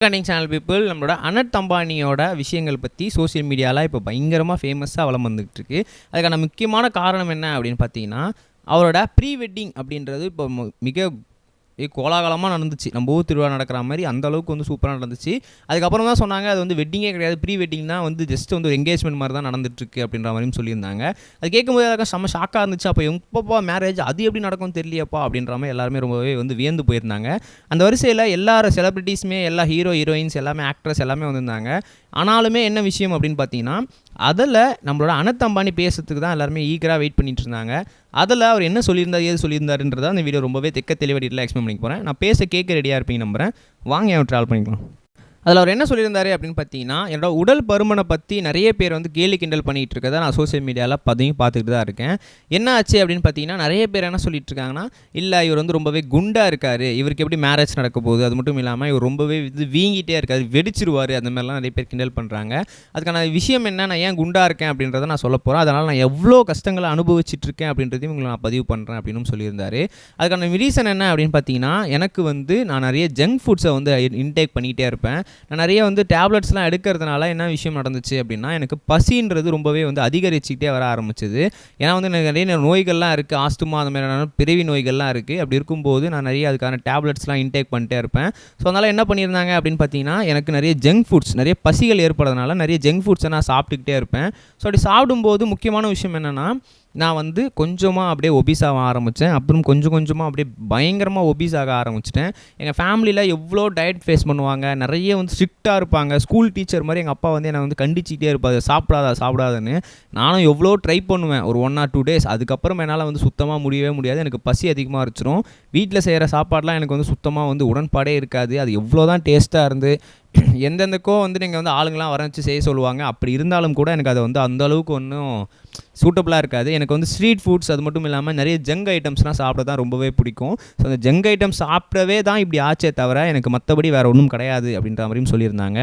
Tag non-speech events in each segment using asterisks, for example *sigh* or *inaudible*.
கண்டிங் channel people நம்மளோட அனட் அம்பானியோட விஷயங்கள் பற்றி சோஷியல் மீடியாவில் இப்போ பயங்கரமாக ஃபேமஸாக வளம் வந்துகிட்டு இருக்கு அதுக்கான முக்கியமான காரணம் என்ன அப்படின்னு பார்த்தீங்கன்னா அவரோட ப்ரீ வெட்டிங் அப்படின்றது இப்போ மிக கோலாகலமாக நடந்துச்சு. நம்ம ஊர் திருவிழா நடக்கிற மாதிரி அந்த அளவுக்கு வந்து சூப்பராக நடந்துச்சு. அதுக்கப்புறம் தான் சொன்னாங்க அது வந்து வெட்டிங்கே கிடையாது. ப்ரீ வெட்டிங் தான் வந்து ஜஸ்ட் வந்து ஒரு எங்கேஜ்மெண்ட் மாதிரி தான் நடந்துட்டுருக்கு அப்படின்ற மாதிரியும் சொல்லியிருந்தாங்க. அது கேட்கும்போது எனக்கு செம்ம ஷாக்காக இருந்துச்சு. அப்போ எப்பப்பா மேரேஜ் அது எப்படி நடக்கும்னு தெரியலையப்பா அப்படின்ற மாதிரி எல்லாருமே ரொம்பவே வந்து வியந்து போயிருந்தாங்க. அந்த வரிசையில் எல்லா செலிபிரிட்டிஸுமே எல்லா ஹீரோ ஹீரோயின்ஸ் எல்லாமே ஆக்ட்ரஸ் எல்லாமே வந்திருந்தாங்க. ஆனாலுமே என்ன விஷயம் அப்படின்னு பார்த்தீங்கன்னா அதில் நம்மளோட அனத் அம்பானி பேசுறதுக்கு தான் எல்லாருமே ஈகராக வெயிட் பண்ணிட்டு இருந்தாங்க. அதில் அவர் என்ன சொல்லியிருந்தார் ஏது சொல்லியிருந்தாருன்றதை அந்த வீடியோ ரொம்பவே தெக்க தெளிவடியில் எக்ஸ்பிளைன் பண்ணிக்க போகிறேன் நான் பேச கேட்க ரெடியாக இருப்பீங்க நம்புறேன். வாங்க அவன் ட்ராவல் பண்ணிக்கலாம். அதில் அவர் என்ன சொல்லியிருந்தாரு அப்படின்னு பார்த்தீங்கன்னா என்னோட உடல் பருமனை பற்றி நிறைய பேர் வந்து கேலி கிண்டல் பண்ணிகிட்டு இருக்கதை நான் சோஷியல் மீடியாவில் பதையும் பார்த்துக்கிட்டு தான் இருக்கேன். என்ன ஆச்சு அப்படின்னு பார்த்தீங்கன்னா நிறைய பேர் என்ன சொல்லிட்டு இருக்காங்கன்னா இல்லை இவர் வந்து ரொம்பவே குண்டாக இருக்கார். இவருக்கு எப்படி மேரேஜ் நடக்க போகுது? அது மட்டும் இல்லாமல் இவர் ரொம்பவே இது வீங்கிட்டே இருக்காரு வெடிச்சிருவார். அந்த மாதிரிலாம் நிறைய பேர் கிண்டல் பண்ணுறாங்க அதுக்கான விஷயம் என்ன? நான் ஏன் குண்டாக இருக்கேன் அப்படின்றத நான் சொல்ல போகிறேன் அதனால் நான் எவ்வளோ கஷ்டங்களை அனுபவிச்சிட்ருக்கேன் அப்படின்றதையும் உங்களை நான் பதிவு பண்ணுறேன் அப்படின்னு சொல்லியிருந்தார். அதுக்கான ரீசன் என்ன அப்படின்னு பார்த்தீங்கன்னா எனக்கு வந்து நான் நிறைய ஜங்க் ஃபுட்ஸை வந்து இன்டேக் பண்ணிக்கிட்டே இருப்பேன். நான் நிறைய வந்து டேப்லெட்ஸ்லாம் எடுக்கிறதுனால என்ன விஷயம் நடந்துச்சு அப்படின்னா எனக்கு பசின்றது ரொம்பவே வந்து அதிகரிச்சுக்கிட்டே வர ஆரம்பிச்சது. ஏன்னா வந்து எனக்கு நிறைய நோய்கள்லாம் இருக்குது ஆஸ்துமா அந்த மாதிரியான பிறவி நோய்கள்லாம் இருக்குது அப்படி இருக்கும்போது நான் நிறைய அதுக்கான டேப்லெட்ஸ்லாம் இன்டேக் பண்ணிட்டே இருப்பேன். ஸோ அதனால் என்ன பண்ணியிருந்தாங்க அப்படின்னு பார்த்தீங்கன்னா எனக்கு நிறைய ஜங்க் ஃபுட்ஸ் நிறைய பசிகள் ஏற்படுறதுனால நிறைய ஜங்க் ஃபுட்ஸை நான் சாப்பிட்டுக்கிட்டே இருப்பேன். ஸோ அப்படி சாப்பிடும்போது முக்கியமான விஷயம் என்னென்னா நான் வந்து கொஞ்சமாக அப்படியே ஒபீஸ் ஆக ஆரம்பித்தேன் அப்புறம் கொஞ்சம் கொஞ்சமாக அப்படியே பயங்கரமாக ஒபீஸ் ஆக ஆரம்பிச்சிட்டேன். எங்கள் ஃபேமிலியில் எவ்வளோ டயட் ஃபேஸ் பண்ணுவாங்க நிறைய வந்து ஸ்ட்ரிக்டாக இருப்பாங்க. ஸ்கூல் டீச்சர் மாதிரி எங்கள் அப்பா வந்து என்னை வந்து கண்டிச்சிக்கிட்டே இருப்பாரு. சாப்பிடாதா சாப்பிடாதுன்னு. நானும் எவ்வளோ ட்ரை பண்ணுவேன். ஒரு ஒன் ஆர் டூ டேஸ் அதுக்கப்புறம் என்னால் வந்து சுத்தமாக முடியவே முடியாது. எனக்கு பசி அதிகமாக இருச்சிரும் வீட்டில் செய்கிற சாப்பாடெலாம் எனக்கு வந்து சுத்தமாக வந்து உடன்பாடே இருக்காது. அது எவ்வளோ தான் டேஸ்ட்டாக இருந்து *clears throat* எந்தெந்தக்கோ வந்து நீங்கள் வந்து ஆளுங்களாம் வர வச்சு செய்ய சொல்லுவாங்க. அப்படி இருந்தாலும் கூட எனக்கு அது வந்து அந்த அளவுக்கு ஒன்றும் சூட்டபுளாக இருக்காது. எனக்கு வந்து ஸ்ட்ரீட் ஃபுட்ஸ் அது மட்டும் இல்லாமல் நிறைய ஜங்க் ஐட்டம்ஸ்லாம் சாப்பிட தான் ரொம்பவே பிடிக்கும். ஸோ அந்த ஜங்க் ஐட்டம் சாப்பிடவே தான் இப்படி ஆச்சே தவிர எனக்கு மற்றபடி வேறு ஒன்றும் கிடையாது அப்படின்ற மாதிரியும் சொல்லியிருந்தாங்க.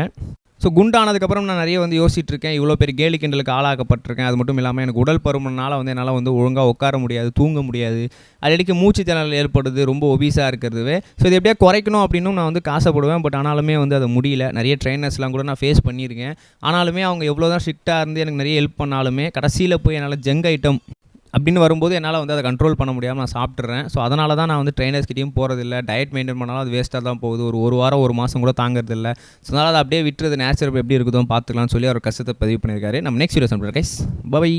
ஸோ குண்டானதுக்கப்புறம் நான் நிறைய வந்து யோசிச்சுட்டு இருக்கேன் இவ்வளோ பெரிய கேலி கிண்டலுக்கு ஆளாக்கப்பட்டிருக்கேன். அது மட்டும் இல்லாமல் எனக்கு உடல் பருமனால வந்து என்னால் வந்து ஒழுங்காக உட்கார முடியாது தூங்க முடியாது. அடிக்கடி மூச்சு திணறல் ஏற்படுது ரொம்ப ஒபீஸாக இருக்கிறதுவே. ஸோ இது எப்படியா குறைக்கணும் அப்படின்னும் நான் வந்து காசைப்படுவேன். பட் ஆனாலுமே வந்து அது முடியல. நிறைய ட்ரைனர்ஸ்லாம் கூட நான் ஃபேஸ் பண்ணியிருக்கேன். ஆனாலுமே அவங்க எவ்வளோ தான் ஸ்ட்ரிக்டாக இருந்து எனக்கு நிறைய ஹெல்ப் பண்ணாலுமே கடைசியில் போய் என்னால் ஜங்க் ஐட்டம் அப்படின்னு வரும்போது என்னால் வந்து அதை கண்ட்ரோல் பண்ண முடியாமல் நான் சாப்பிட்றேன் ஸோ அதனால தான் நான் வந்து ட்ரைனர்ஸ்கிட்டையும் போகிறதில்ல டயட் மெயின்டைன் பண்ணாலும் அது வேஸ்ட்டாக தான் போகுது. ஒரு ஒரு வாரம் ஒரு மாதம் கூட தாங்கிறதில்ல. ஸோ அதனால் அதை அப்படியே விட்டுறது நேச்சுரல் எப்படி இருக்குதோ பார்த்துக்கலாம்னு சொல்லி அவர் கஷ்டத்தை பதிவு பண்ணியிருக்காரு. நம்ம நெக்ஸ்ட் வீடியோ சொல்கிறேன் கைஸ் பை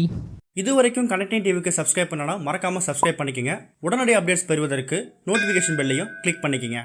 இது வரைக்கும் கனெக்டிங் டிவிக்கு சப்ஸ்கிரைப் பண்ணனா மறக்காமல் சப்ஸ்கிரைப் பண்ணிக்கங்க. உடனடி அப்டேட்ஸ் பெறுவதற்கு நோட்டிஃபிகேஷன் பெல்லையும் கிளிக் பண்ணிக்கங்க.